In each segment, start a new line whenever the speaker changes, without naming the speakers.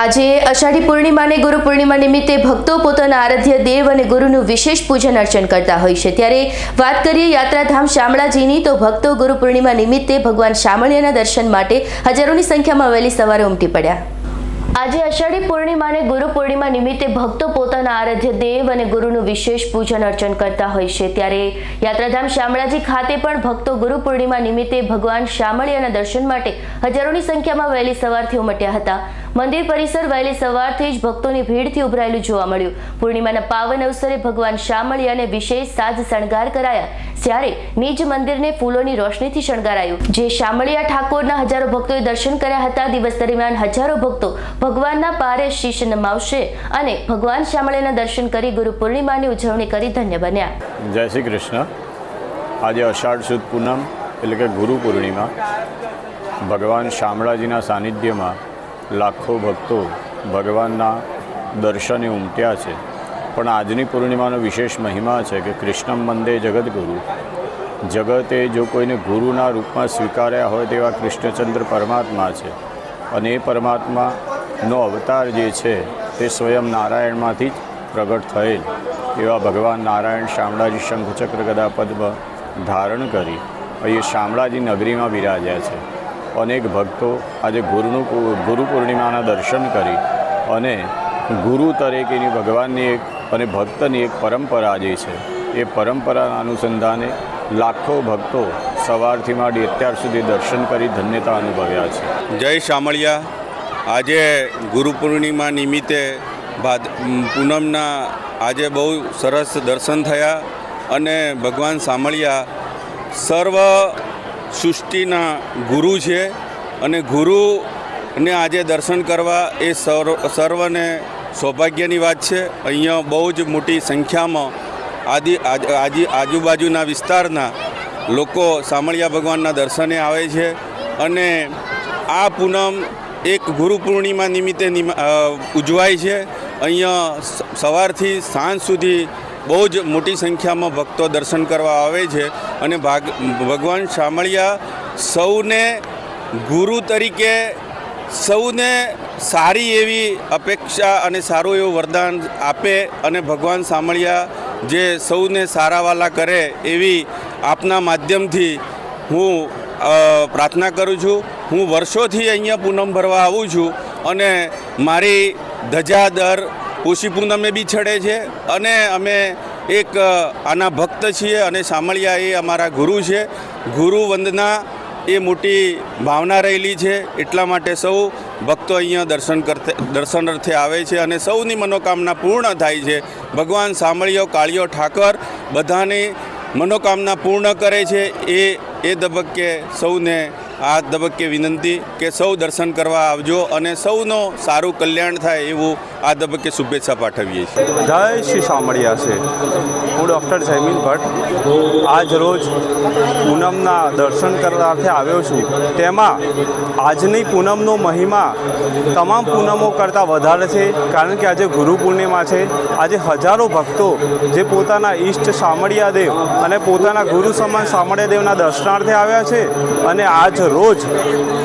આજે અષાઢી પૂર્ણિમાને ગુરુ પૂર્ણિમા નિમિત્તે ભક્તો પોતાના આરાધ્ય દેવ અને ગુરુનું વિશેષ પૂજન અર્ચન કરતા હોય છે. ત્યારે વાત કરીએ યાત્રાધામ શામળાજીની, તો ભક્તો ગુરુ પૂર્ણિમા નિમિત્તે ભગવાન શામળિયાના દર્શન માટે હજારોની સંખ્યામાં વહેલી સવારે ઉમટી પડ્યા. આજે અષાઢી પૂર્ણિમાને ગુરુ પૂર્ણિમા નિમિત્તે ભક્તો પોતાના આરાધ્ય દેવ અને ગુરુનું વિશેષ પૂજન અર્ચન કરતા હોય છે. ત્યારે યાત્રાધામ શામળાજી ખાતે પણ ભક્તો ગુરુ પૂર્ણિમા નિમિત્તે ભગવાન શામળિયાના દર્શન માટે હજારોની સંખ્યામાં વહેલી સવારથી ઉમટ્યા હતા. મંદિર પરિસર વહેલી સવારથી જ ભક્તોની ભીડથી ઉભરાયેલું જોવા મળ્યું. પૂર્ણિમાના પાવન અવસરે ભગવાન શામળિયાને વિશેષ સાજ શણગાર કરાયા. ત્યારે નિજ મંદિરને ફૂલોની રોશનીથી શણગારાયું. જે શામળિયા ઠાકોરના હજારો ભક્તોએ દર્શન કર્યા હતા, દિવસ દરમિયાન હજારો ભક્તો ભગવાનના પારે શીશ નમાવશે અને ભગવાન શામળિયાના દર્શન કરી ગુરુ પૂર્ણિમાની ઉજવણી કરી ધન્ય બન્યા.
જય શ્રી કૃષ્ણ. આજે અષાઢ સુદ પૂનમ એટલે કે ગુરુ પૂર્ણિમા. ભગવાન શામળાજીના સાનિધ્યમાં લાખો ભક્તો ભગવાનના દર્શને ઉમટ્યા છે. પણ આજની પૂર્ણિમાનો વિશેષ મહિમા છે કે કૃષ્ણમ મંદે જગદગુરુ. જગતે જો કોઈને ગુરુના રૂપમાં સ્વીકાર્યા હોય તેવા કૃષ્ણચંદ્ર પરમાત્મા છે અને એ પરમાત્માનો અવતાર જે છે તે સ્વયં નારાયણમાંથી જ પ્રગટ થયેલ. એવા ભગવાન નારાયણ શામળાજી શંખચક્ર ગદા પદ્મ ધારણ કરી અહીં શામળાજી નગરીમાં બિરાજ્યા છે. અનેક ભક્તો આજે ગુરુનું ગુરુ પૂર્ણિમાના દર્શન કરી અને ગુરુ તરીકેની ભગવાનની એક અને ભક્તની એક પરંપરા જે છે, એ પરંપરાના અનુસંધાને લાખો ભક્તો સવારથી માંડી અત્યાર સુધી દર્શન કરી ધન્યતા અનુભવ્યા છે.
જય શામળિયા. આજે ગુરુ પૂર્ણિમા નિમિત્તે ભાદ પૂનમના આજે બહુ સરસ દર્શન થયા અને ભગવાન શામળિયા સર્વ સૃષ્ટિના ગુરુ છે અને ગુરુને આજે દર્શન કરવા એ સર્વ સર્વને સૌભાગ્યની વાત છે. અહીંયા બહુ જ મોટી સંખ્યામાં આદિ આજી આજુબાજુના વિસ્તારના લોકો સામળિયા ભગવાનના દર્શને આવે છે અને આ પૂનમ એક ગુરુ પૂર્ણિમા નિમિત્તે ઉજવાય છે. અહીંયા સવારથી સાંજ સુધી બહુ જ મોટી સંખ્યામાં ભક્તો દર્શન કરવા આવે છે અને ભાગ, ભગવાન શામળિયા સૌને ગુરુ તરીકે સૌને સારી એવી અપેક્ષા અને સારું એવું વરદાન આપે અને ભગવાન શામળિયા જે સૌને સારાવાલા કરે એવી આપના માધ્યમથી હું પ્રાર્થના કરું છું. હું વર્ષોથી અહીંયા પૂનમ ભરવા આવું છું અને મારી ધજા દર ઓછી પૂનમે બી છડે છે. અને અમે એક આના ભક્ત છીએ અને સામળિયા એ અમારા ગુરુ છે. ગુરુ વંદના એ મોટી ભાવના રહેલી છે. એટલા માટે સૌ ભક્તો અહીંયા દર્શન કરતે, દર્શનાર્થે આવે છે અને સૌની મનોકામના પૂર્ણ થાય છે. ભગવાન સામળિયો, કાળિયો ઠાકર બધાની મનોકામના પૂર્ણ કરે છે. એ એ તબક્કે સૌને આ તબક્કે વિનંતી કે સૌ દર્શન કરવા આવજો અને સૌનો સારું કલ્યાણ થાય એવું આ તબક્કે શુભેચ્છા પાઠવીએ છીએ.
જય શ્રી શામળિયા છે. હું ડૉક્ટર જયમીન ભટ્ટ. આજ રોજ પૂનમના દર્શન કરવાથી આવ્યો છું. તેમાં આજની પૂનમનો મહિમા તમામ પૂનમો કરતાં વધારે છે, કારણ કે આજે ગુરુ પૂર્ણિમા છે. આજે હજારો ભક્તો જે પોતાના ઈષ્ટ શામળિયા દેવ અને પોતાના ગુરુ સમાન શામળિયા દેવના દર્શનાર્થે આવ્યા છે અને આજ રોજ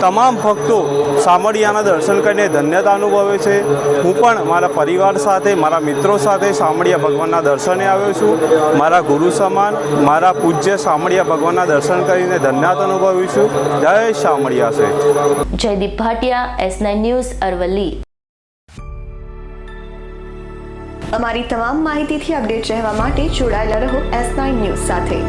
તમામ ભક્તો શામળિયાના દર્શન કરીને ધન્યતા અનુભવે છે. હું પણ મારા પરિવાર સાથે મારા મિત્રો સાથે શામળિયા ભગવાનના દર્શને આવ્યો છું. મારા ગુરુ સમાન મારા પૂજ્ય શામળિયા ભગવાનના દર્શન કરીને ધન્યવાદ અનુભવ્યું છું. જય શામળિયા છે
Jaydeep Bhatia S nine news Aravalli.
અમારી તમામ માહિતીથી અપડેટ રહેવા માટે જોડાયેલા રહો એસ નાઇન ન્યૂઝ સાથે.